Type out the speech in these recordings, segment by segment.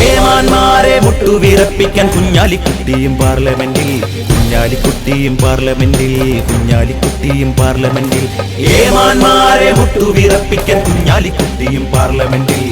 ഏമാന്മാരെ മുട്ടുവിറപ്പിക്കാൻ കുഞ്ഞാലിക്കുട്ടിയും പാർലമെന്റിൽ കുഞ്ഞാലിക്കുട്ടിയും പാർലമെന്റിൽ കുഞ്ഞാലിക്കുട്ടിയും പാർലമെന്റിൽ. ഏമാന്മാരെ മുട്ടുവിറപ്പിക്കാൻ കുഞ്ഞാലിക്കുട്ടിയും പാർലമെന്റിൽ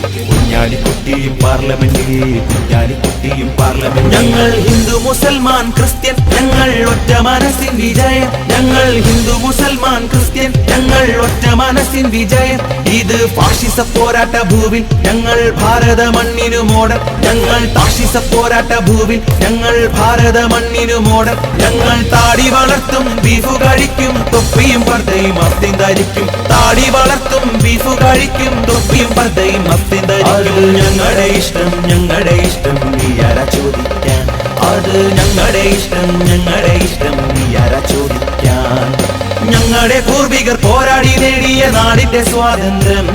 കുഞ്ഞാലിക്കുട്ടിയും പാർലമെന്റിൽ കുഞ്ഞാലിക്കുട്ടിയും പാർലമെന്റ് ഞങ്ങൾ ഹിന്ദു മുസൽമാൻ ക്രിസ്ത്യൻ ഞങ്ങൾ ഒറ്റ മനസ്സിൻ വിജയം ഞങ്ങൾ ഹിന്ദു മുസൽമാൻ ക്രിസ്ത്യൻ ഞങ്ങൾ ഒറ്റ മനസ്സിൻ വിജയം ഇത് ഫാഷിസ പോരാട്ട ഭൂവിൽ ഞങ്ങൾ ഭാരത മണ്ണിനു മോഡൽ. ഞങ്ങൾ ഫാഷിസ പോരാട്ട ഭൂവിൽ ഞങ്ങൾ ഭാരത മണ്ണിനു മോഡൽ. ഞങ്ങൾ താടി വളർത്തും ബീഫു കഴിക്കും തൊപ്പിയും പർദ്ദയും അസ്തിൻ ധരിക്കും. താടി വളർത്തും ബീഫ് കഴിക്കും തൊപ്പിയും പർദ്ദയും അസ്തിൻ ധരിക്കും. ഞങ്ങളുടെ ഇഷ്ടം ഞങ്ങളുടെ ഇഷ്ടം നീ ആരാ ചോദിക്കാൻ? അത് ഞങ്ങളുടെ ഇഷ്ടം ഞങ്ങളുടെ ഇഷ്ടം നീ ആരാ ചോദിക്കാൻ? ഞങ്ങളുടെ പൂർവികർ പോരാടി നേടിയ നാടിന്റെ സ്വാതന്ത്ര്യം.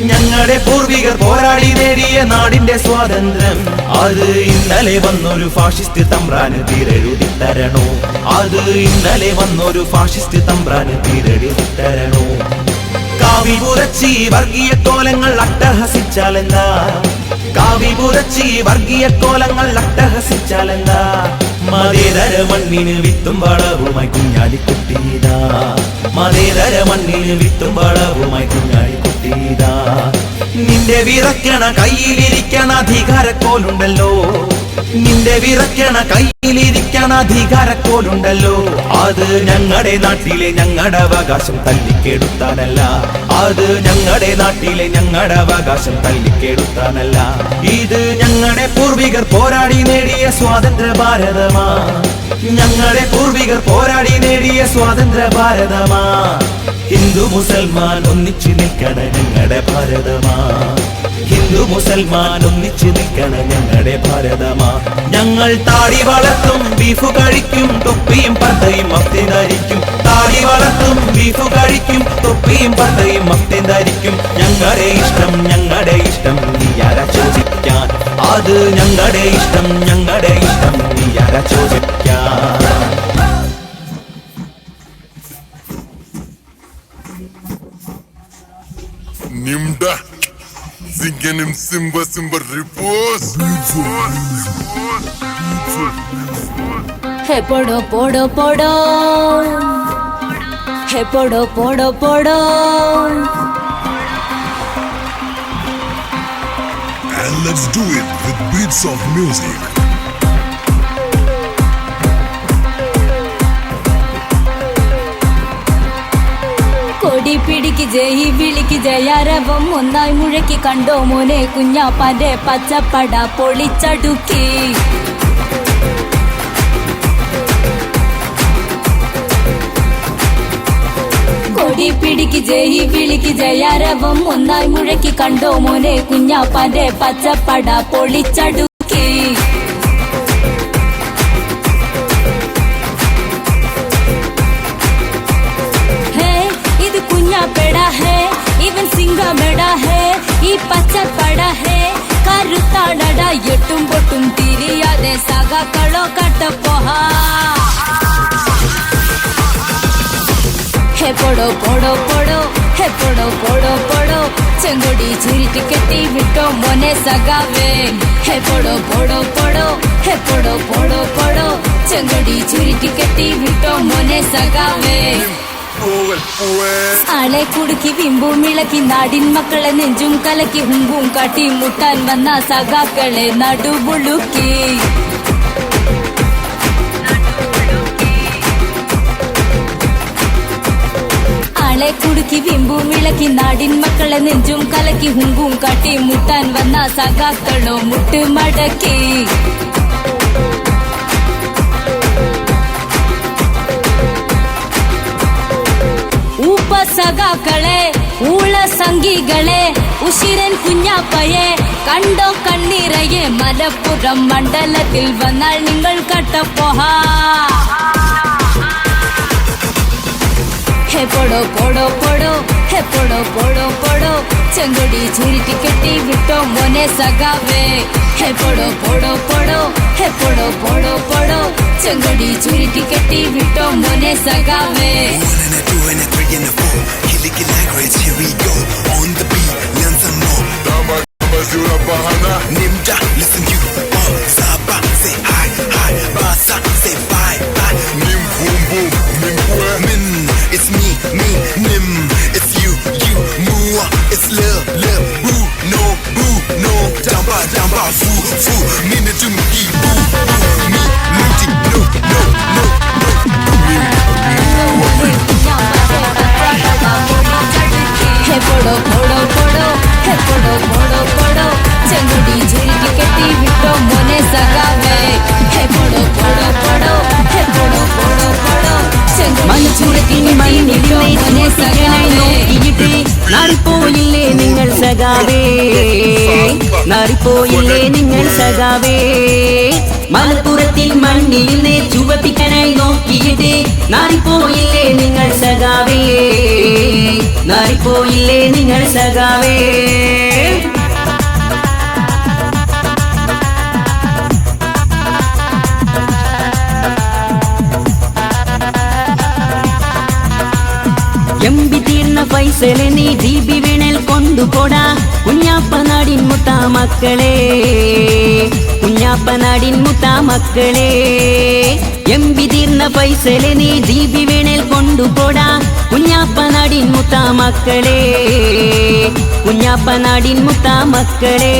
ഞങ്ങളുടെ പൂർവികർ പോരാടി നേടിയ നാടിന്റെ സ്വാതന്ത്ര്യം. അത് ഇന്നലെ വന്നൊരു ഫാഷിസ്റ്റ് തമ്പ്രാന് തീരെഴുതി തരണോ? അത് ഇന്നലെ വന്നൊരു ഫാഷിസ്റ്റ് തമ്പ്രാന് തീരെഴുതി തരണോ? കാവി പുരച്ചി വർഗീയ കോലങ്ങൾ അട്ടഹസിച്ചാലെന്താ? കാവി പുരച്ചി വർഗീയ കോലങ്ങൾ അട്ടഹസിച്ചാലെന്താ? മതേതര മണ്ണിന് വിത്തും വളവുമായി കുഞ്ഞാലിക്കുട്ടീതാ. മതേതര മണ്ണിന് വിത്തും വളവുമായി കുഞ്ഞാലിക്കുട്ടീതാ. നിന്റെ വിറക്കണ കയ്യിലിരിക്കണ അധികാരക്കോലുണ്ടല്ലോ. നിന്റെ വിറക്കണ കയ്യിലിരിക്കണ അധികാരക്കോലുണ്ടല്ലോ. അത് ഞങ്ങളുടെ നാട്ടിലെ ഞങ്ങളുടെ അവകാശം തല്ലിക്കെടുത്താനല്ല. അത് ഞങ്ങളുടെ നാട്ടിലെ ഞങ്ങളുടെ അവകാശം തല്ലിക്കെടുത്താനല്ല. ഇത് ഞങ്ങളുടെ പൂർവികർ പോരാടി നേടിയ സ്വാതന്ത്ര്യ ഭാരതമാ. ഞങ്ങളുടെ പൂർവികർ പോരാടി നേടിയ സ്വാതന്ത്ര്യ ഭാരതമാ. ഹിന്ദു മുസൽമാൻ ഒന്നിച്ചു നിൽക്കണ ഞങ്ങളുടെ ഭാരതമാ. ഹിന്ദു മുസൽമാൻ ഒന്നിച്ചു നിൽക്കണ ഞങ്ങളുടെ ഭാരതമാ. ഞങ്ങൾ താടി വളർത്തും ബീഫ് കഴിക്കും തൊപ്പിയും പന്തയും മക്തി ധരിക്കും. താടി വളർത്തും ബീഫ് കഴിക്കും തൊപ്പിയും പന്തയും മക്തി ധരിക്കും. ഞങ്ങളുടെ ഇഷ്ടം ഞങ്ങളുടെ ഇഷ്ടം നീ ആരാ ചോദിക്കാൻ? അത് ഞങ്ങളുടെ ഇഷ്ടം ഞങ്ങളുടെ ഇഷ്ടം നീ ആരാ ചോദിക്കാൻ? Zingenim Simba Simba Repose হে পড়ো পড়ো পড়ো হে পড়ো পড়ো পড়ো And let's do it with beats of music പിടിക്ക് ജയി വിളിക്ക് ജയാരവം ഒന്നായി മുഴക്കി കണ്ടോ മോനെ കുഞ്ഞാപ്പാന്റെ പച്ചപ്പട പൊളിച്ചടുക്കി. കൊടി പിടിക്ക് ജയി വിളിക്ക് ജയാരവം ഒന്നായി മുഴക്കി കണ്ടോ മോനെ കുഞ്ഞാപ്പാന്റെ പച്ചപ്പട പൊളിച്ചടുക്കി ഈ പച്ചപ്പട ഹേ കരുത്താടട എട്ടും പൊട്ടും തിരിയാതെ സഖാക്കളോ കട്ടപ്പോഹാ ഹേ പൊടോ പൊടോ പൊടോ ഹേ പൊടോ പൊടോ പൊടോ ചെങ്കൊടി ചുരുട്ടി കെട്ടി വിട്ടോ മോനെ സഖാവേ ഹേ പൊടോ പൊടോ പൊടോ ഹേ പൊടോ പൊടോ പൊടോ ചെങ്കൊടി ചുരുട്ടി കെട്ടി വിട്ടോ മോനെ സഖാവേ Poet, poet ആളെ കുടുക്കി വിമ്പും ഇളക്കി നാടിൻ മക്കളെ നെഞ്ചും കലക്കി ഹുമ്പും കാട്ടി മുട്ടാൻ വന്ന സഖാക്കളെ നടുപുളുക്കി ആളെ കുടുക്കി വിമ്പും ഇളക്കി നാടിൻ മക്കളെ നെഞ്ചും കലക്കി ഹുങ്കും കാട്ടി മുട്ടാൻ വന്ന സഖാക്കളോ മുട്ട് മടക്കി സഖാക്കളെ ഊള സംഘികളെ ഉശിരൻ കുഞ്ഞാപ്പയെ കണ്ടോ കണ്ണീരയെ മലപ്പുറം മണ്ഡലത്തിൽ വന്നാൽ നിങ്ങൾ കട്ടപ്പോഹ ഹേ പൊടോ പൊടോ പൊടോ હે પડો પડો પડો ચંગોડી ઝીરકી કેટી વિટો મને સગાવે હે પડો પડો પડો હે પડો પડો પડો ચંગોડી ઝીરકી કેટી વિટો મને સગાવે One and a two and a three and a four Kili ki language here we go On the beat learn some more Dama basura bahana Nimja listen you Bon Saba say hi hi Basa പൊടോ ചെങ്കുടി ചുരുട്ടി കെട്ടി വിട്ടോ മോനെ സഖാവേ પડો પડો પડો ചെങ്കുടി ചുരുട്ടി കെട്ടി വിട്ടോ മോനെ സഖാവേ നോക്കിയിട്ട് നാറിപ്പോയില്ലേ നിങ്ങൾ സഖാവേ നാറിപ്പോയില്ലേ നിങ്ങൾ സഖാവേ മലപ്പുറത്തിൽ മണ്ണിൽ നേ ചുവപ്പിക്കാനായി നോക്കിയിട്ട് നാറിപ്പോയില്ലേ നിങ്ങൾ സഖാവേ നാറിപ്പോയില്ലേ നിങ്ങൾ സഖാവേ തീർന്ന നീ ദീപി വീണൽ കൊണ്ടുപോടാ കുഞ്ഞാപ്പ നാടിൻ മുത്ത മക്കളെ. കുഞ്ഞാപ്പ നാടിൻ മുത്ത മക്കളെ. എമ്പി തീർന്ന പൈസൽ നീ ദീപി വീണൽ കൊണ്ടുപോടാ കുഞ്ഞാപ്പ നാടിൻ മുത്ത മക്കളെ. കുഞ്ഞാപ്പ നാടിൻ മുത്ത മക്കളെ.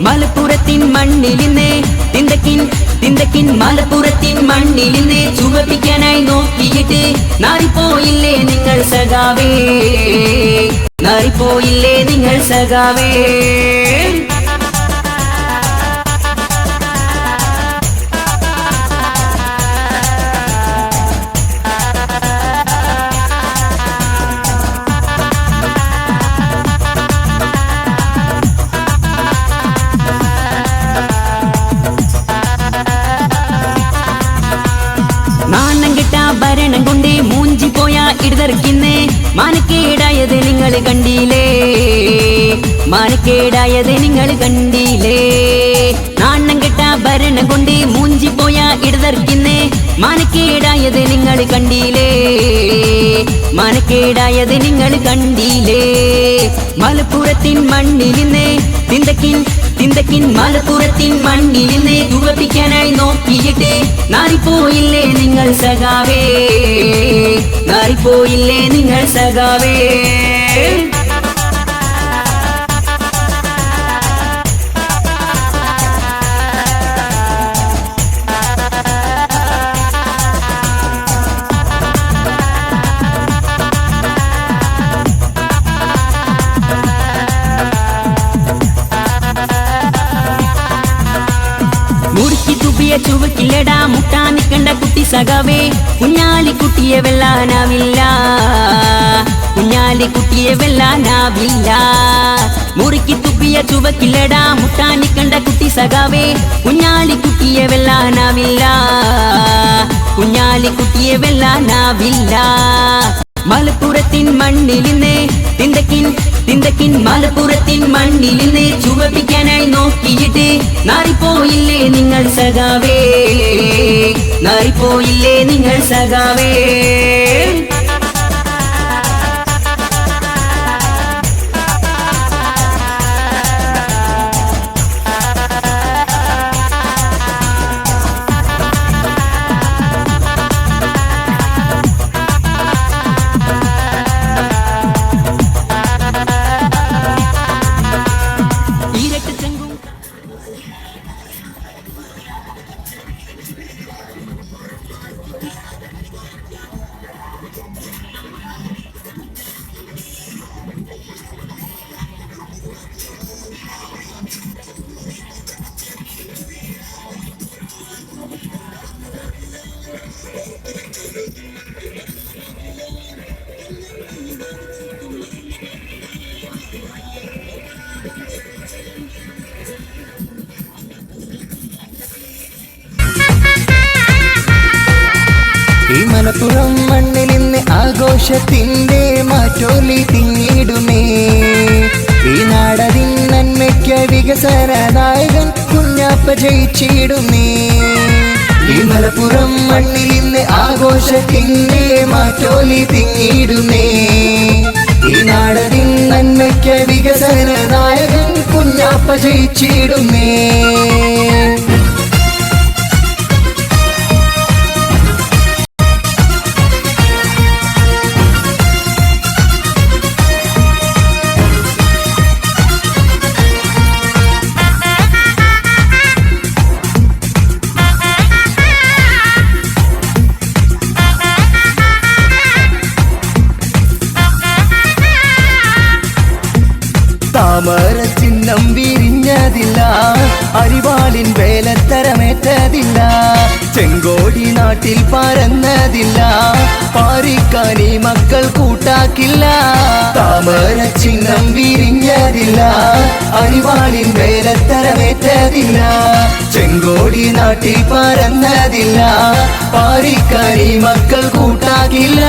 മലപ്പുറത്തിൻ മണ്ണിൽ നിന്ന് തിന്തക്കിൻ തിന്തക്കിൻ മലപ്പുറത്തിൻ മണ്ണിൽ നിന്ന് ചുവപ്പിക്കാനായി നോക്കിയിട്ട് നാറിപ്പോയില്ലേ നിങ്ങൾ സഖാവേ? നാറിപ്പോയില്ലേ നിങ്ങൾ സഖാവേ? പോയ ഇടതർക്കിന്ന് മാനക്കേടായത് നിങ്ങൾ കണ്ടില്ലേ? മാനക്കേടായത് നിങ്ങൾ കണ്ടില്ലേ? നാണം കെട്ട ഭരണം കൊണ്ട് മൂഞ്ചി ഇടതർക്കിന്ന്. മാനക്കേടായത് നിങ്ങൾ കണ്ടീലേ മാനക്കേടായത് നിങ്ങൾ കണ്ടീലേ മലപ്പുറത്തിൻ മണ്ണിൽ നിന്ന് തിന്തക്കിൻ തിന്തക്കിൻ മലപ്പുറത്തിൻ മണ്ണിൽ ദുഃഖിക്കാനായി നോക്കിയിട്ട് നാറിപ്പോയില്ലേ നിങ്ങൾ സഖാവേ? നാറിപ്പോയില്ലേ നിങ്ങൾ സഖാവേ? മുറുക്കി തുപ്പിയ ചുവക്കില്ലടാ. മുട്ടാ നിക്കണ്ട കുട്ടി സകവേ കുഞ്ഞാലി കുട്ടിയെ വെള്ളാനാവില്ല. കുഞ്ഞാലി കുട്ടിയെ വെള്ളാനാവില്ല. മുറുക്കി തുപ്പിയ ചുവക്കില്ലടാ. മുട്ടാ നിക്കണ്ട കുട്ടി സഖാവേ. കുഞ്ഞാലി കുട്ടിയെ വെള്ളാനാവില്ല. കുഞ്ഞാലി കുട്ടിയെ വെള്ളാനാവില്ല. മലപ്പുറത്തിൻ മണ്ണിൽ തിന്തക്കിൻ മലപ്പുറത്തിൻ മണ്ണിൽ നിന്ന് ചുവപ്പിക്കാനായി നോക്കിയിട്ട് നാറിപ്പോയില്ലേ നിങ്ങൾ സഖാവേ? നാറിപ്പോയില്ലേ നിങ്ങൾ സഖാവേ? മലപ്പുറം മണ്ണിൽ ഇന്ന് ആഘോഷത്തിന്റെ മാറ്റോലി തിങ്ങിടുമേ ഈ നാടതിൻ നന്മയ്ക്ക് വികസന നായകൻ കുഞ്ഞാപ്പ ജയിച്ചിടുമേ. ഈ മലപ്പുറം മണ്ണിൽ ഇന്ന് ആഘോഷത്തിന്റെ മാറ്റോലി തിങ്ങിടുമേ ഈ നാടതിൻ നന്മയ്ക്ക് വികസന നായകൻ കുഞ്ഞാപ്പ ജയിച്ചിടുമേ. കൂട്ടാക്കില്ല താമര ചിഹ്നം വിരിഞ്ഞതില്ല. അരിവാളിൻ വേലത്തരമേറ്റതില്ല. ചെങ്കോടി നാട്ടിൽ പരന്നതില്ല. പാരിക്കാരി മക്കൾ കൂട്ടാക്കില്ല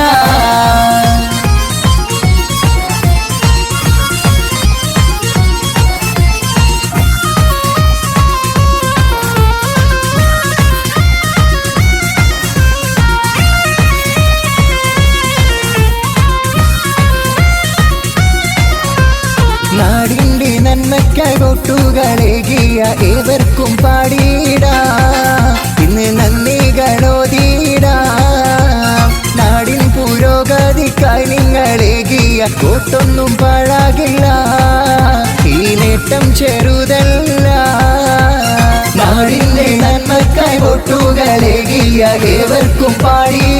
കോട്ടൊന്നും പാഴാകില്ല ഈ നേട്ടം ചെറുതല്ല. നാടിന്റെ നന്മക്കായി കൊട്ടുകളേകിയ ഏവർക്കും പാടിയിടാ